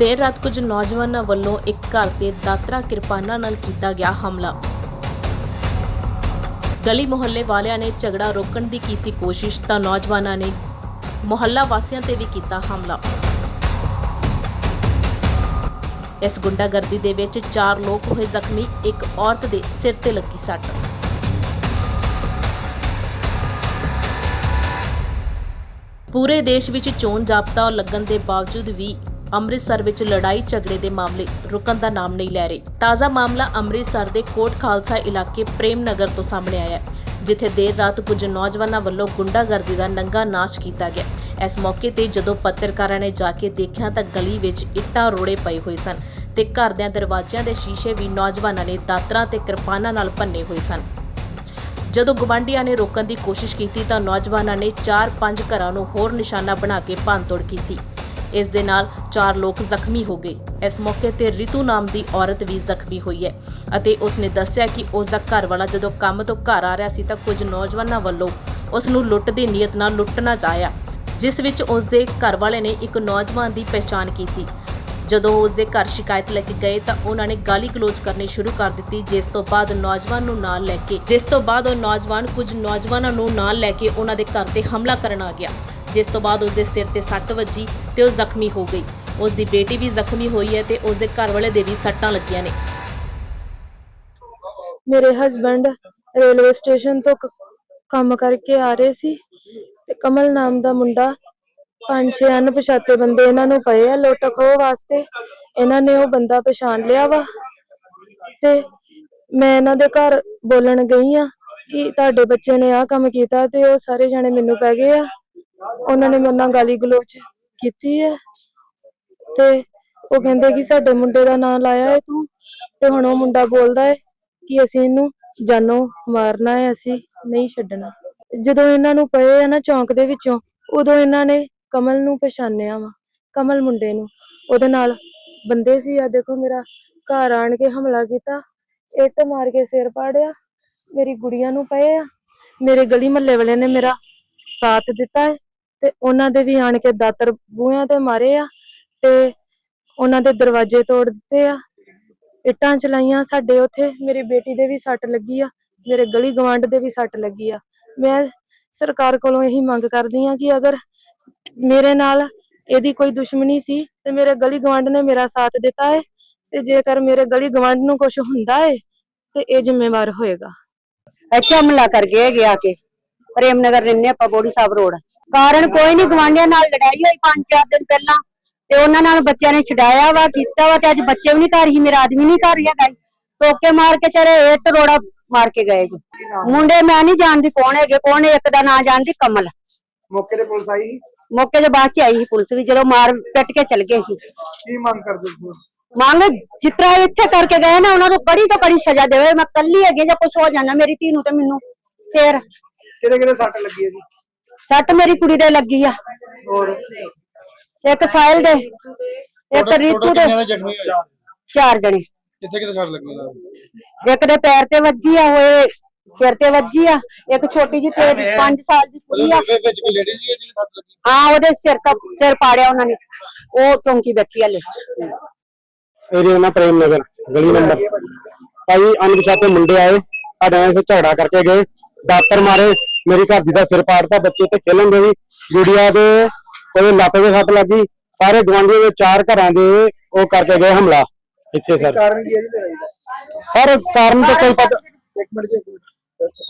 ਦੇਰ ਰਾਤ ਕੁਝ ਨੌਜਵਾਨਾਂ ਵੱਲੋਂ ਇੱਕ ਘਰ ਤੇ ਦਾਤਰਾ ਕਿਰਪਾਨਾਂ ਨਾਲ ਕੀਤਾ ਗਿਆ ਹਮਲਾ। ਗਲੀ ਮੁਹੱਲੇ ਵਾਲਿਆਂ ਨੇ ਝਗੜਾ ਰੋਕਣ ਦੀ ਕੀਤੀ ਕੋਸ਼ਿਸ਼ ਤਾਂ ਨੌਜਵਾਨਾਂ ਨੇ ਮੁਹੱਲਾ ਵਾਸੀਆਂ ਤੇ ਵੀ ਕੀਤਾ ਹਮਲਾ। ਇਸ ਗੁੰਡਾਗਰਦੀ ਦੇ ਵਿੱਚ ਚਾਰ ਲੋਕ ਹੋਏ ਜ਼ਖਮੀ, ਇੱਕ ਔਰਤ ਦੇ ਸਿਰ ਤੇ ਲੱਗੀ ਸੱਟ। ਪੂਰੇ ਦੇਸ਼ ਵਿੱਚ ਚੋਣ ਜਾਬਤਾ ਲੱਗਣ ਦੇ ਬਾਵਜੂਦ ਵੀ ਅੰਮ੍ਰਿਤਸਰ ਵਿੱਚ ਲੜਾਈ ਝਗੜੇ ਦੇ ਮਾਮਲੇ ਰੁਕਣ ਦਾ ਨਾਮ ਨਹੀਂ ਲੈ ਰਹੇ। ਤਾਜ਼ਾ ਮਾਮਲਾ ਅੰਮ੍ਰਿਤਸਰ ਦੇ ਕੋਟ ਖਾਲਸਾ ਇਲਾਕੇ ਪ੍ਰੇਮ ਨਗਰ ਤੋਂ ਸਾਹਮਣੇ ਆਇਆ ਹੈ, ਜਿੱਥੇ ਦੇਰ ਰਾਤ ਕੁਝ ਨੌਜਵਾਨਾਂ ਵੱਲੋਂ ਗੁੰਡਾਗਰਦੀ ਦਾ ਨੰਗਾ ਨਾਚ ਕੀਤਾ ਗਿਆ। ਇਸ ਮੌਕੇ ਤੇ ਜਦੋਂ ਪੱਤਰਕਾਰਾਂ ਨੇ ਜਾ ਕੇ ਦੇਖਿਆ ਤਾਂ ਗਲੀ ਵਿੱਚ ਇੱਟਾਂ ਰੋੜੇ ਪਏ ਹੋਏ ਸਨ ਤੇ ਘਰ ਦੇ ਦਰਵਾਜ਼ਿਆਂ ਦੇ ਸ਼ੀਸ਼ੇ ਵੀ ਨੌਜਵਾਨਾਂ ਨੇ ਦਾਤਰਾਂ ਤੇ ਕਿਰਪਾਨਾਂ ਨਾਲ ਭੰਨੇ ਹੋਏ ਸਨ। ਜਦੋਂ ਗਵਾਂਢੀਆਂ ਨੇ ਰੋਕਣ ਦੀ ਕੋਸ਼ਿਸ਼ ਕੀਤੀ ਤਾਂ ਨੌਜਵਾਨਾਂ ਨੇ 4-5 ਘਰਾਂ ਨੂੰ ਹੋਰ ਨਿਸ਼ਾਨਾ ਬਣਾ ਕੇ ਭੰਨਤੋੜ ਕੀਤੀ। ਇਸ ਦੇ ਨਾਲ 4 ਲੋਕ ਜ਼ਖਮੀ ਹੋ ਗਏ। ਇਸ ਮੌਕੇ ਤੇ ਰਿਤੂ ਨਾਮ ਦੀ ਔਰਤ ਵੀ ਜ਼ਖਮੀ ਹੋਈ ਹੈ ਅਤੇ ਉਸ ਨੇ ਦੱਸਿਆ ਕਿ ਉਸ ਦਾ ਘਰ ਵਾਲਾ ਜਦੋਂ ਕੰਮ ਤੋਂ ਘਰ ਆ ਰਿਹਾ ਸੀ ਤਾਂ ਕੁਝ ਨੌਜਵਾਨਾਂ ਵੱਲੋਂ ਉਸ ਨੂੰ ਲੁੱਟ ਦੀ ਨੀਅਤ ਨਾਲ ਲੁੱਟਣਾ ਚਾਹਿਆ, ਜਿਸ ਵਿੱਚ ਉਸ ਦੇ ਘਰ ਵਾਲੇ ਨੇ ਇੱਕ ਨੌਜਵਾਨ ਦੀ ਪਛਾਣ ਕੀਤੀ। ਜਦੋਂ ਉਹ ਉਸ ਦੇ ਘਰ ਸ਼ਿਕਾਇਤ ਲੈ ਕੇ ਗਏ ਤਾਂ ਉਹਨਾਂ ਨੇ ਗਾਲੀ ਗਲੋਚ ਕਰਨੀ ਸ਼ੁਰੂ ਕਰ ਦਿੱਤੀ, ਜਿਸ ਤੋਂ ਬਾਅਦ ਨੌਜਵਾਨ ਨੂੰ ਨਾਲ ਲੈ ਕੇ ਜਿਸ ਤੋਂ ਬਾਅਦ ਉਹ ਨੌਜਵਾਨ ਕੁਝ ਨੌਜਵਾਨਾਂ ਨੂੰ ਨਾਲ ਲੈ ਕੇ ਉਹਨਾਂ ਦੇ ਘਰ ਤੇ ਹਮਲਾ ਕਰਨ ਆ ਗਿਆ। ਜਿਸ ਤੋਂ ਬਾਅਦ ਉਸ ਦੇ ਸਿਰ ਤੇ ਸੱਟ ਵੱਜੀ ਤੇ ਉਹ ਜ਼ਖਮੀ ਹੋ ਗਈ। ਉਸ ਦੀ ਬੇਟੀ ਵੀ ਜ਼ਖਮੀ ਹੋਈ ਹੈ ਤੇ ਉਸ ਦੇ ਘਰ ਵਾਲੇ ਦੇ ਵੀ ਸੱਟਾਂ ਲੱਗੀਆਂ ਨੇ। ਮੇਰੇ ਹਸਬੰਡ ਰੇਲਵੇ ਸਟੇਸ਼ਨ ਤੋਂ ਕੰਮ ਕਰਕੇ ਆ ਰਹੇ ਸੀ ਤੇ ਕਮਲ ਨਾਮ ਦਾ ਮੁੰਡਾ ਪੰਜ ਛੇ ਅਣਪਛਾਤੇ ਬੰਦੇ ਇਹਨਾਂ ਨੂੰ ਪਏ ਆ ਲੁੱਟ ਖੋਹ ਵਾਸਤੇ। ਇਹਨਾਂ ਨੇ ਉਹ ਬੰਦਾ ਪਛਾਣ ਲਿਆ ਵਾ ਤੇ ਮੈਂ ਇਹਨਾਂ ਦੇ ਘਰ ਬੋਲਣ ਗਈ ਆ ਕਿ ਤੁਹਾਡੇ ਬੱਚੇ ਨੇ ਆਹ ਕੰਮ ਕੀਤਾ ਤੇ ਉਹ ਸਾਰੇ ਜਾਣੇ ਮੈਨੂੰ ਪੈ ਗਏ ਆ। ਉਹਨਾਂ ਨੇ ਮੇਰੇ ਨਾਲ ਗਾਲੀ ਗਲੋਚ ਕੀਤੀ ਹੈ ਤੇ ਉਹ ਕਹਿੰਦੇ ਕਿ ਸਾਡੇ ਮੁੰਡੇ ਦਾ ਨਾਂ ਲਾਇਆ ਹੈ ਤੂੰ ਤੇ ਹੁਣ ਉਹ ਮੁੰਡਾ ਬੋਲਦਾ ਹੈ ਕਿ ਅਸੀਂ ਇਹਨੂੰ ਜਾਨੋਂ ਮਾਰਨਾ ਹੈ, ਅਸੀਂ ਨਹੀਂ ਛੱਡਣਾ। ਜਦੋਂ ਇਹਨਾਂ ਨੂੰ ਪਏ ਆ ਨਾ ਚੌਂਕ ਦੇ ਵਿੱਚੋਂ, ਉਦੋਂ ਇਹਨਾਂ ਨੇ ਕਮਲ ਨੂੰ ਪਛਾਣਿਆ ਵਾ, ਕਮਲ ਮੁੰਡੇ ਨੂੰ। ਉਹਦੇ ਨਾਲ ਬੰਦੇ ਸੀ ਆ ਦੇਖੋ ਮੇਰਾ ਘਰ ਆਣ ਕੇ ਹਮਲਾ ਕੀਤਾ, ਇੱਟ ਮਾਰ ਕੇ ਸਿਰ ਪਾੜਿਆ, ਮੇਰੀ ਗੁੜੀਆਂ ਨੂੰ ਪਏ ਆ, ਮੇਰੇ ਗਲੀ ਮਹੱਲੇ ਵਾਲਿਆਂ ਨੇ ਮੇਰਾ ਸਾਥ ਦਿੱਤਾ ਹੈ। ਤੇ ਉਹਨਾਂ ਦੇ ਵੀ ਆਣ ਕੇ ਦਾਤਰ ਬੂਹਿਆਂ ਤੇ ਮਾਰੇ ਆ ਤੇ ਉਹਨਾਂ ਦੇ ਦਰਵਾਜ਼ੇ ਤੋੜ ਦਿੱਤੇ ਆ। ਇੱਟਾਂ ਚਲਾਈਆਂ ਸਾਡੇ ਉੱਥੇ, ਮੇਰੀ ਬੇਟੀ ਦੇ ਵੀ ਸੱਟ ਲੱਗੀ ਆ, ਮੇਰੇ ਗਲੀ ਗਵਾਂਢ ਦੇ ਵੀ ਸੱਟ ਲੱਗੀ ਆ। ਮੈਂ ਸਰਕਾਰ ਕੋਲੋਂ ਇਹੀ ਮੰਗ ਕਰਦੀ ਆ ਕਿ ਅਗਰ ਮੇਰੇ ਨਾਲ ਇਹਦੀ ਕੋਈ ਦੁਸ਼ਮਣੀ ਸੀ ਤੇ ਮੇਰੇ ਗਲੀ ਗਵਾਂਢ ਨੇ ਮੇਰਾ ਸਾਥ ਦਿੱਤਾ ਹੈ ਤੇ ਜੇਕਰ ਮੇਰੇ ਗਲੀ ਗਵਾਂਢ ਨੂੰ ਕੁਝ ਹੁੰਦਾ ਹੈ ਤੇ ਇਹ ਜ਼ਿੰਮੇਵਾਰ ਹੋਏਗਾ। ਇੱਥੇ ਹਮਲਾ ਕਰ ਗਏ ਹੈਗੇ ਆ ਕੇ। ਪ੍ਰੇਮ ਨਗਰ ਰਹਿੰਦੇ ਆਪਾਂ ਬੋੜੀ ਸਾਹਿਬ ਰੋਡ। ਕਾਰਨ ਕੋਈ ਨਹੀਂ ਗਵਾਂਢੀਆਂ ਨਾਲ ਲੜਾਈ ਹੋਈ ਪੰਜ ਚਾਰ ਦਿਨ ਪਹਿਲਾਂ ਤੇ ਉਹਨਾਂ ਨਾਲ ਬੱਚਿਆਂ ਨੇ ਛਡਾਇਆ ਵਾ ਕੀਤਾ ਵਾ ਤੇ ਅੱਜ ਬੱਚੇ ਵੀ ਨਹੀਂ ਘਰ ਹੀ ਮੇਰਾ ਆਦਮੀ ਨਹੀਂ ਘਰ ਹੈਗਾ ਈ। ਟੋਕੇ ਮਾਰ ਕੇ ਚਰੇ ਇੱਟ ਰੋੜਾ ਮਾਰ ਕੇ ਗਏ ਜੀ। ਮੁੰਡੇ ਮੈਂ ਨਹੀਂ ਜਾਣਦੀ ਕੌਣ ਹੈਗੇ ਕੌਣ ਇੱਕ ਦਾ ਨਾਂ ਜਾਣਦੀ ਕਮਲ। ਮੌਕੇ ਤੇ ਪੁਲਿਸ ਆਈ? ਮੌਕੇ ਦੇ ਬਾਅਦ ਚ ਆਈ ਸੀ ਪੁਲਿਸ ਵੀ ਜਦੋਂ ਮਾਰ ਪਿੱਟ ਕੇ ਚਲ ਗਏ ਸੀ। ਕੀ ਮੰਗ ਕਰਦੇ ਤੁਸੀਂ? ਮੰਗ ਜਿਤਰਾ ਇੱਥੇ ਕਰਕੇ ਗਏ ਨਾ ਉਹਨਾਂ ਨੂੰ ਕੜੀ ਤੋਂ ਕੜੀ ਸਜ਼ਾ ਦੇਵੇ। ਮੈਂ ਕੱਲੀ ਹੈਗੀ ਜਾਂ ਕੁਝ ਹੋ ਜਾਣਾ ਮੇਰੀ ਧੀ ਨੂੰ ਤੇ ਮੈਨੂੰ ਫੇਰ। ਕਿਹੜੇ ਕਿਹੜੇ ਸੱਟ ਲੱਗੀ ਹੈ ਜੀ? ਸੱਟ ਮੇਰੀ ਕੁੜੀ ਦੇ ਲੱਗੀ ਆ। ਹੋਰ ਇੱਕ ਸਾਹਿਲ ਦੇ ਇੱਕ ਰੀਤੂ ਦੇ। ਜ਼ਖਮੀ ਹੋਏ ਚਾਰ ਜਣੇ। ਕਿੱਥੇ ਕਿੱਥੇ ਸੱਟ ਲੱਗੀ? ਹੈ ਇੱਕ ਦੇ ਪੈਰ ਤੇ ਵੱਜੀ ਆ ਹੋਏ ਸਿਰ ਤੇ ਵੱਜੀ ਆ। ਇੱਕ ਛੋਟੀ ਜਿਹੀ ਤੇ 5 ਸਾਲ ਦੀ ਕੁੜੀ ਆ। ਵਿੱਚ ਕੋਈ ਲੇਡੀ ਸੀ ਜਿਹਦੀ ਸੱਟ ਲੱਗੀ? ਹਾਂ ਉਹਦੇ ਸਿਰ ਤਾਂ ਸਿਰ ਪਾੜਿਆ ਉਹਨਾਂ ਨੇ। ਉਹ ਚੌਂਕੀ ਬੈਠੀ ਹਲੇ। ਏਰੀਆ ਨਾ ਪ੍ਰੇਮ ਨਗਰ ਗਲੀ ਨੰਬਰ। ਭਾਈ ਅਣਪਛਾਤੇ ਮੁੰਡੇ ਆਏ ਸਾਡੇ ਨਾਲ ਝਗੜਾ ਕਰਕੇ ਗਏ। ਦਾਤਰ ਮਾਰੇ ਮੇਰੀ ਘਰ ਦੀ ਦਾ ਸਿਰ ਪਾੜਤਾ ਬੱਚੇ ਤੇ ਖੇਲਣ ਦੇ ਵੀ। ਗੁੜੀਆ ਦੇ ਉਹਦੇ ਲੱਤ ਦੇ ਸੱਟ ਲੱਗੀ। ਸਾਰੇ ਗਵਾਂਢੀਆਂ ਦੇ ਚਾਰ ਘਰਾਂ ਦੇ ਉਹ ਕਰਕੇ ਗਏ ਹਮਲਾ। ਇੱਥੇ ਸਰ। ਕਾਰਨ ਕੀ ਹੈ ਜੀ ਲੜਾਈ ਦਾ ਸਰ ਕਾਰਨ ਤਾਂ ਕੋਈ ਪਤਾ ਇੱਕ ਮਿੰਟ ਜੀ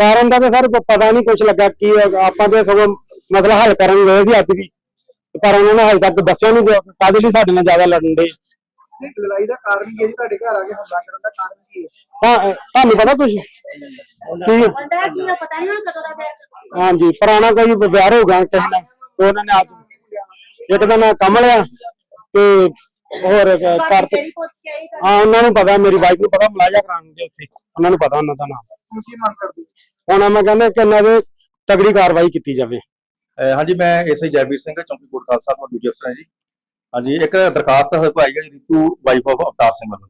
ਕਾਰਨ ਦਾ ਤਾਂ ਸਰ ਪਤਾ ਨਹੀਂ ਕੁਝ ਲੱਗਾ ਕੀ। ਆਪਾਂ ਤੇ ਸਗੋਂ ਮਸਲਾ ਹੱਲ ਕਰਨ ਗਏ ਸੀ ਅੱਜ ਵੀ। ਪਰ ਉਹਨਾਂ ਨੇ ਹਜੇ ਤੱਕ ਦੱਸਿਆ ਨਹੀਂ ਕਾਹਦੇ ਲਈ ਸਾਡੇ ਨਾਲ ਜ਼ਿਆਦਾ ਲੜਨ ਦੇ। ਨਹੀਂ, ਲੜਾਈ ਦਾ ਕਾਰਨ ਕੀ ਹੈ ਜੀ? ਤੁਹਾਡੇ ਘਰ ਆ ਕੇ ਹਮਲਾ ਕਰਨ ਦਾ ਕਾਰਨ ਕੀ ਹੈ? ਤਾਂ ਤੁਹਾਨੂੰ ਪਤਾ ਕੁਝ ਕੀ ਪਤਾ ਨਹੀਂ ਕਦੋਂ ਦਾ ਹਾਂਜੀ ਪੁਰਾਣਾ ਕੋਈ ਵਿਆਹ ਹੋ ਗਿਆ ਕਿਸੇ ਨਾਲ ਤੇ ਉਹਨਾਂ ਨੇ ਅੱਜ ਇੱਕ ਦਾ ਨਾਂ ਕਮਲ ਆ ਤੇ ਹੋਰ ਕਰ ਤੇ ਹਾਂ ਉਹਨਾਂ ਨੂੰ ਪਤਾ ਮੇਰੀ ਵਾਈਫ ਨੂੰ ਪਤਾ ਮਲਾਜਾ ਕਰਾਉਣਗੇ ਉੱਥੇ ਉਹਨਾਂ ਨੂੰ ਪਤਾ ਉਹਨਾਂ ਦਾ ਨਾਮ। ਹੁਣ ਕੀ ਮੰਗ ਕਰਦੇ ਹੁਣ ਮੈਂ ਕਹਿੰਦਾ ਕਿ ਇਹਨਾਂ ਦੇ ਤਗੜੀ ਕਾਰਵਾਈ ਕੀਤੀ ਜਾਵੇ। ਅਹ ਹਾਂਜੀ ਮੈਂ ਐਸਆਈ ਜੈਵੀਰ ਸਿੰਘ ਚੌਂਕੀ ਕੋਟ ਖਾਲਸਾ ਤੋਂ ਡਿਊਟੀ ਅਫਸਰ ਹਾਂ ਜੀ। ਹਾਂਜੀ, ਇੱਕ ਦਰਖਾਸਤ ਹੈ ਭਾਈ ਜੀ ਰਿਤੂ ਵਾਈਫ ਆਫ ਅਵਤਾਰ ਸਿੰਘ ਵੱਲੋਂ।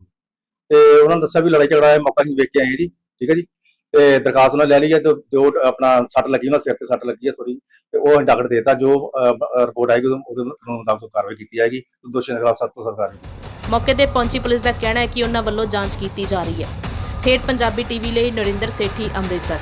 ਤੇ ਉਹਨਾਂ ਨੇ ਦੱਸਿਆ ਵੀ ਲੜਾਈ ਝਗੜਾ ਹੈ ਮੌਕਾ ਅਸੀਂ ਵੇਖ ਕੇ ਆਏ ਜੀ, ਠੀਕ ਹੈ ਜੀ? ਤੇ ਦਰਖਾਸਤ ਉਹਨਾਂ ਲੈ ਲਈ ਹੈ ਤੇ ਜੋ ਆਪਣਾ ਸੱਟ ਲੱਗੀ, ਉਹਨਾਂ ਸਿਰ ਤੇ ਸੱਟ ਲੱਗੀ ਹੈ ਥੋੜੀ ਤੇ ਉਹ ਡਾਕਟਰ ਦੇਤਾ, ਜੋ ਰਿਪੋਰਟ ਆਏਗੀ ਉਹਦੇ ਮੁਤਾਬਕ ਕਾਰਵਾਈ ਕੀਤੀ ਜਾਏਗੀ। ਦੋਸ਼ੀਆਂ ਦੇ ਖਿਲਾਫ ਸਖਤ ਤੋਂ ਸਖਤ ਕਾਰਵਾਈ। ਮੌਕੇ ਤੇ ਪਹੁੰਚੀ ਪੁਲਿਸ ਦਾ ਕਹਿਣਾ ਹੈ ਕਿ ਉਹਨਾਂ ਵੱਲੋਂ ਜਾਂਚ ਕੀਤੀ ਜਾ ਰਹੀ ਹੈ। ਠੇਠ ਪੰਜਾਬੀ ਟੀਵੀ ਲਈ ਨਰਿੰਦਰ ਸੇਠੀ, ਅੰਮ੍ਰਿਤਸਰ।